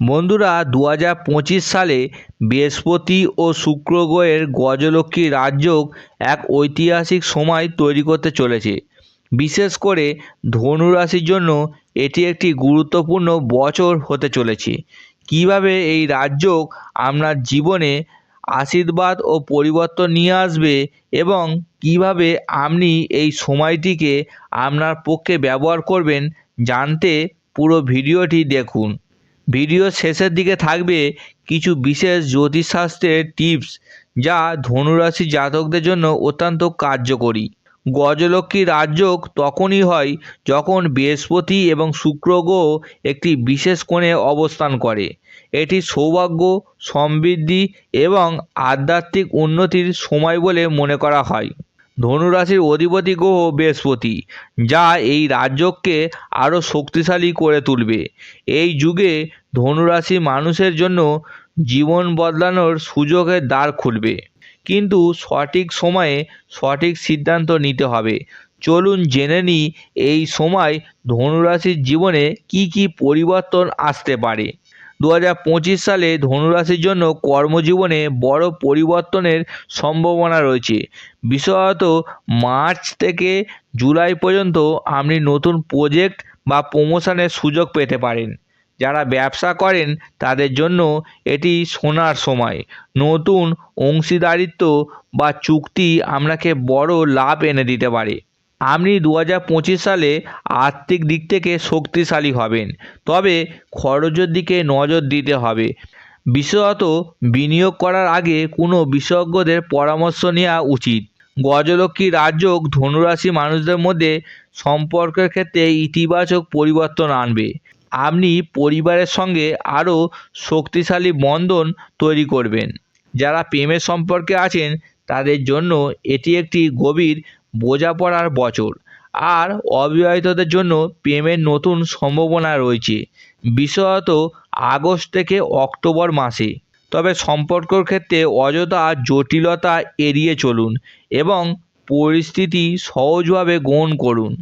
বন্ধুরা দু হাজার পঁচিশ সালে বৃহস্পতি ও শুক্র গ্রহের গজলক্ষ্মী রাজযোগ এক ঐতিহাসিক সময় তৈরি করতে চলেছে। বিশেষ করে ধনু রাশির জন্য এটি একটি গুরুত্বপূর্ণ বছর হতে চলেছে। কীভাবে এই রাজযোগ আপনার জীবনে আশীর্বাদ ও পরিবর্তন নিয়ে আসবে এবং কীভাবে আপনি এই সময়টিকে আপনার পক্ষে ব্যবহার করবেন জানতে পুরো ভিডিওটি দেখুন। ভিডিও শেষের দিকে থাকবে কিছু বিশেষ জ্যোতিষশাস্ত্রের টিপস যা ধনুরাশি জাতকদের জন্য অত্যন্ত কার্যকরী। গজলক্ষ্মী রাজযোগ তখনই হয় যখন বৃহস্পতি এবং শুক্র গ্রহ একটি বিশেষ কোণে অবস্থান করে। এটি সৌভাগ্য, সমৃদ্ধি এবং আধ্যাত্মিক উন্নতির সময় বলে মনে করা হয়। ধনুরাশির অধিপতি গ্রহ বৃহস্পতি, যা এই রাজ্যকে আরও শক্তিশালী করে তুলবে। এই যুগে ধনুরাশি মানুষের জন্য জীবন বদলানোর সুযোগের দ্বার খুলবে। কিন্তু সঠিক সময়ে সঠিক সিদ্ধান্ত নিতে হবে। চলুন জেনে নিই এই সময় ধনুরাশির জীবনে কি কি পরিবর্তন আসতে পারে। দু হাজার পঁচিশ সালে ধনুরাশির জন্য কর্মজীবনে বড় পরিবর্তনের সম্ভাবনা রয়েছে। বিশেষত মার্চ থেকে জুলাই পর্যন্ত আপনি নতুন প্রজেক্ট বা প্রমোশনের সুযোগ পেতে পারেন। যারা ব্যবসা করেন, তাদের জন্য এটি সোনার সময়। নতুন অংশীদারিত্ব বা চুক্তি আপনাকে বড় লাভ এনে দিতে পারে। আপনি দু হাজার পঁচিশ সালে আর্থিক দিক থেকে শক্তিশালী হবেন। তবে খরচের দিকে নজর দিতে হবে। বিশেষত বিনিয়োগ করার আগে কোনো বিশেষজ্ঞদের পরামর্শ নেওয়া উচিত। গজলক্ষ্মী রাজযোগ ধনুরাশি মানুষদের মধ্যে সম্পর্কের ক্ষেত্রে ইতিবাচক পরিবর্তন আনবে। আপনি পরিবারের সঙ্গে আরও শক্তিশালী বন্ধন তৈরি করবেন। যারা প্রেমের সম্পর্কে আছেন, তাদের জন্য এটি একটি গভীর বোঝাপড়ার বছর। আর অবিবাহিতদের জন্য প্রেমের নতুন সম্ভাবনা রয়েছে, বিশেষত আগস্ট থেকে অক্টোবর মাসে। তবে সম্পর্কর ক্ষেত্রে অযথা জটিলতা এড়িয়ে চলুন এবং পরিস্থিতি সহজভাবে গ্রহণ করুন।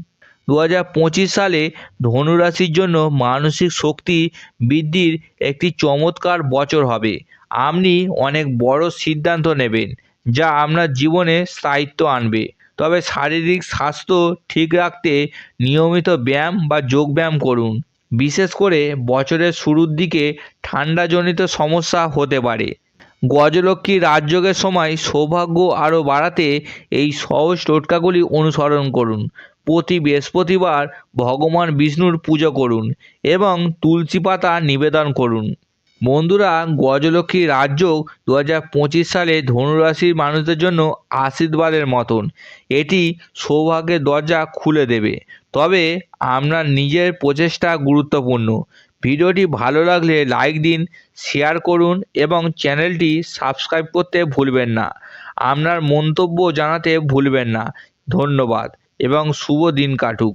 দু হাজার পঁচিশ সালে ধনুরাশির জন্য মানসিক শক্তি বৃদ্ধির একটি চমৎকার বছর হবে। আপনি অনেক বড় সিদ্ধান্ত নেবেন, যা আপনার জীবনে স্থায়িত্ব আনবে। তবে শারীরিক স্বাস্থ্য ঠিক রাখতে নিয়মিত ব্যায়াম বা যোগব্যায়াম করুন। বিশেষ করে বছরের শুরুর দিকে ঠান্ডাজনিত সমস্যা হতে পারে। গজলক্ষ্মী রাজযোগের সময় সৌভাগ্য আরও বাড়াতে এই সহজ টোটকাগুলি অনুসরণ করুন। প্রতি বৃহস্পতিবার ভগবান বিষ্ণুর পুজো করুন এবং তুলসী পাতা নিবেদন করুন। বন্ধুরা গজলক্ষ্মী রাজযোগ দু হাজার পঁচিশ সালে ধনুরাশির মানুষদের জন্য আশীর্বাদের মতন। এটি সৌভাগ্যের দরজা খুলে দেবে। তবে আপনার নিজের প্রচেষ্টা গুরুত্বপূর্ণ। ভিডিওটি ভালো লাগলে লাইক দিন শেয়ার করুন এবং চ্যানেলটি সাবস্ক্রাইব করতে ভুলবেন না। আপনার মন্তব্য জানাতে ভুলবেন না। ধন্যবাদ এবং শুভ দিন কাটুক।